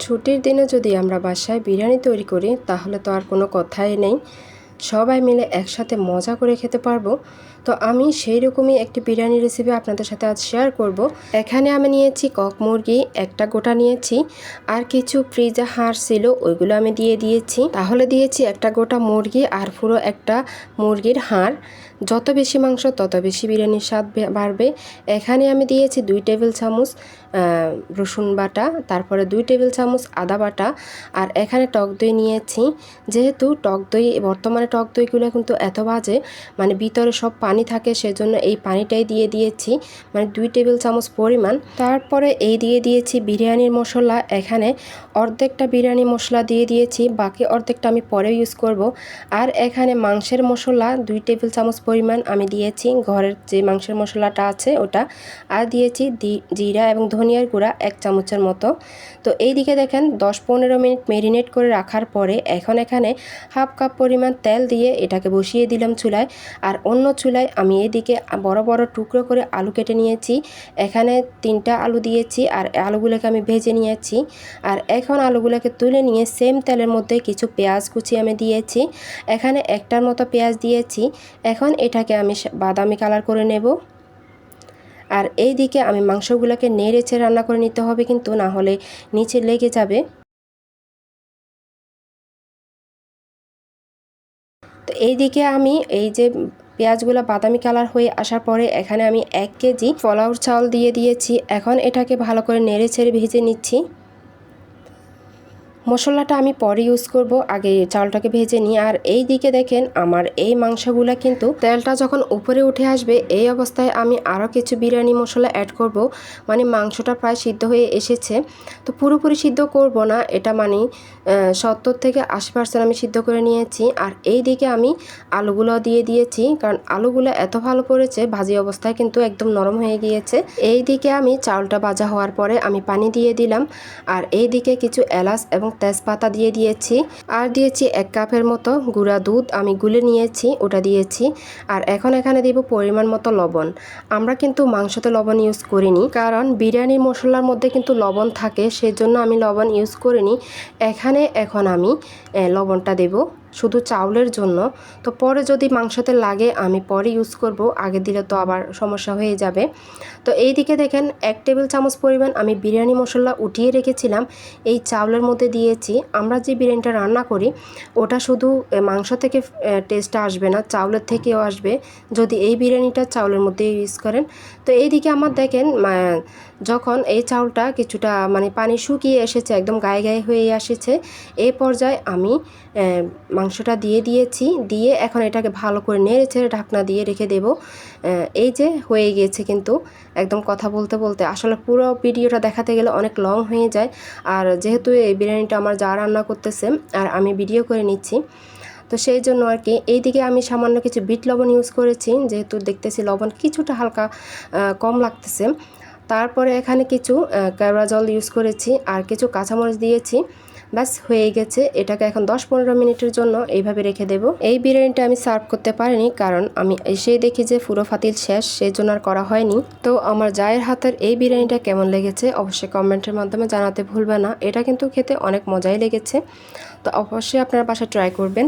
ছুটির দিনে যদি আমরা বাসায় বিরিয়ানি তৈরি করি, তাহলে তো আর কোনো কথাই নেই। সবাই মিলে একসাথে মজা করে খেতে পারব। তো আমি সেই রকমই একটি বিরিয়ানি রেসিপি আপনাদের সাথে আজ শেয়ার করব। এখানে আমি নিয়েছি কক মুরগি, একটা গোটা নিয়েছি। আর কিছু ফ্রিজে হাঁস ছিল, ওইগুলো আমি দিয়ে দিয়েছি। তাহলে দিয়েছি একটা গোটা মুরগি আর পুরো একটা মুরগির হাড়। যত বেশি মাংস, তত বেশি বিরিয়ানির স্বাদ বাড়বে। এখানে আমি দিয়েছি দুই টেবিল চামচ রসুন বাটা, তারপরে দুই টেবিল চামচ আদা বাটা, আর এখানে টক দই নিয়েছি। যেহেতু টক দই, বর্তমানে টক দইগুলো কিন্তু এত বাজে মানে ভিতরে সব পানি থাকে, সেজন্য এই পানিটাই দিয়ে দিয়েছি মানে দুই টেবিল চামচ পরিমাণ। তারপরে এই দিয়ে দিয়েছি বিরিয়ানির মশলা। এখানে অর্ধেকটা বিরিয়ানি মশলা দিয়ে দিয়েছি, বাকি অর্ধেকটা আমি পরে ইউজ করব। আর এখানে মাংসের মশলা, দুই টেবিল চামচ পরিমাণ আমি দিয়েছি, ঘরের যে মাংসের মশলাটা আছে ওটা। আর দিয়েছি জিরা এবং ধনিয়ার গুঁড়া এক চামচের মতো। তো এই দিকে দেখেন দশ পনেরো মিনিট মেরিনেট করে রাখার পরে এখন এখানে হাফ কাপ পরিমাণ তেল দিয়ে এটাকে বসিয়ে দিলাম চুলায়। আর অন্য চুলায় আমি এদিকে বড় বড় টুকরো করে আলু কেটে নিয়েছি। এখানে তিনটা আলু দিয়েছি আর আলুগুলোকে আমি ভেজে নিয়েছি। আর এখন আলুগুলোকে তুলে নিয়ে সেম তেলের মধ্যে কিছু পেঁয়াজ কুচি আমি দিয়েছি। এখানে একটার মতো পেঁয়াজ দিয়েছি। এখন এটাকে আমি বাদামি কালার করে নেব। আর এই দিকে আমি মাংসগুলোকে নেড়েছে রান্না করে নিতে হবে কিন্তু না হলে নিচে লেগে যাবে। তো এই দিকে আমি এই যে পেঁয়াজগুলো বাদামি কালার হয়ে আসার পরে এখানে আমি এক কেজি ফলাউর চাউল দিয়ে দিয়েছি। এখন এটাকে ভালো করে নেড়ে ছেড়ে ভেজে নিচ্ছি। মশলাটা আমি পরে ইউজ করব। আগে চালটাকে ভেজে নিই। আর এই দিকে দেখেন, আমার এই মাংসগুলো কিন্তু তেলটা যখন উপরে উঠে আসবে, এই অবস্থায় আমি আরও কিছু বিরিয়ানি মশলা অ্যাড করব। মানে মাংসটা প্রায় সিদ্ধ হয়ে এসেছে। তো পুরোপুরি সিদ্ধ করব না। এটা মানে সত্তর থেকে আশি পার্সেন্ট আমি সিদ্ধ করে নিয়েছি। আর এই দিকে আমি আলুগুলো দিয়ে দিয়েছি। কারণ আলুগুলো এত ভালো পড়েছে, ভাজি অবস্থায় কিন্তু একদম নরম হয়ে গিয়েছে। এই দিকে আমি চাউলটা ভাজা হওয়ার পরে আমি পানি দিয়ে দিলাম। আর এই দিকে কিছু এলাচ এবং তেজপাতা দিয়ে দিয়েছি। আর দিয়েছি এক কাপের মতো গুঁড়া দুধ আমি গুলে নিয়েছি, ওটা দিয়েছি। আর এখন এখানে দিব পরিমাণ মতো লবণ। আমরা কিন্তু মাংসতে লবণ ইউজ করিনি, কারণ বিরিয়ানির মশলার মধ্যে কিন্তু লবণ থাকে, সেজন্য আমি লবণ ইউজ করিনি। এখানে এখন আমি লবণটা দেব। শুধু চাউলের জন্য, তো পরে যদি মাংসতে লাগে আমি পরে ইউজ করব, আগে দিলে তো আবার সমস্যা হয়ে যাবে। তো এই দিকে দেখেন এক টেবিল চামচ পরিমাণ আমি বিরিয়ানি মশলা উঠিয়ে রেখেছিলাম, এই চাউলের মধ্যে দিয়েছি। আমরা যে বিরিয়ানিটা রান্না করি, ওটা শুধু মাংস থেকে টেস্টটা আসবে না, চাউলের থেকেও আসবে, যদি এই বিরিয়ানিটা চাউলের মধ্যে ইউজ করেন। তো এইদিকে আমার দেখেন যখন এই চাউলটা কিছুটা মানে পানি শুকিয়ে এসেছে, একদম গায়ে গায়ে হয়ে এসেছে এই পর্যায়ে আমি মাংসটা দিয়ে দিয়েছি, দিয়ে এখন এটাকে ভালো করে নেড়ে ছেড়ে ঢাকনা দিয়ে রেখে দেব। এই যে হয়ে গিয়েছে কিন্তু, একদম কথা বলতে বলতে। আসলে পুরো ভিডিওটা দেখাতে গেলে অনেক লং হয়ে যায়। আর যেহেতু এই বিরিয়ানিটা আমার যা রান্না করতেছে, আর আমি ভিডিও করে নিচ্ছি, তো সেই জন্য আর কি। এইদিকে আমি সামান্য কিছু বিট লবণ ইউজ করেছি, যেহেতু দেখতেছি লবণ কিছুটা হালকা কম লাগতেছে। তারপরে এখানে কিছু কেওড়া জল ইউজ করেছি, আর কিছু কাঁচামরিচ দিয়েছি। ব্যাস, হয়ে গেছে। এটাকে এখন দশ পনেরো মিনিটের জন্য এইভাবে রেখে দেব। এই বিরিয়ানিটা আমি সার্ভ করতে পারিনি, কারণ আমি এসেই দেখি যে পুরো ফাতিল শেষ সেই জন্য আর করা হয়নি। তো আমার জায়ের হাতের এই বিরিয়ানিটা কেমন লেগেছে অবশ্যই কমেন্টের মাধ্যমে জানাতে ভুলবে না। এটা কিন্তু খেতে অনেক মজাই লেগেছে। তো অবশ্যই আপনারা বাসায় ট্রাই করবেন।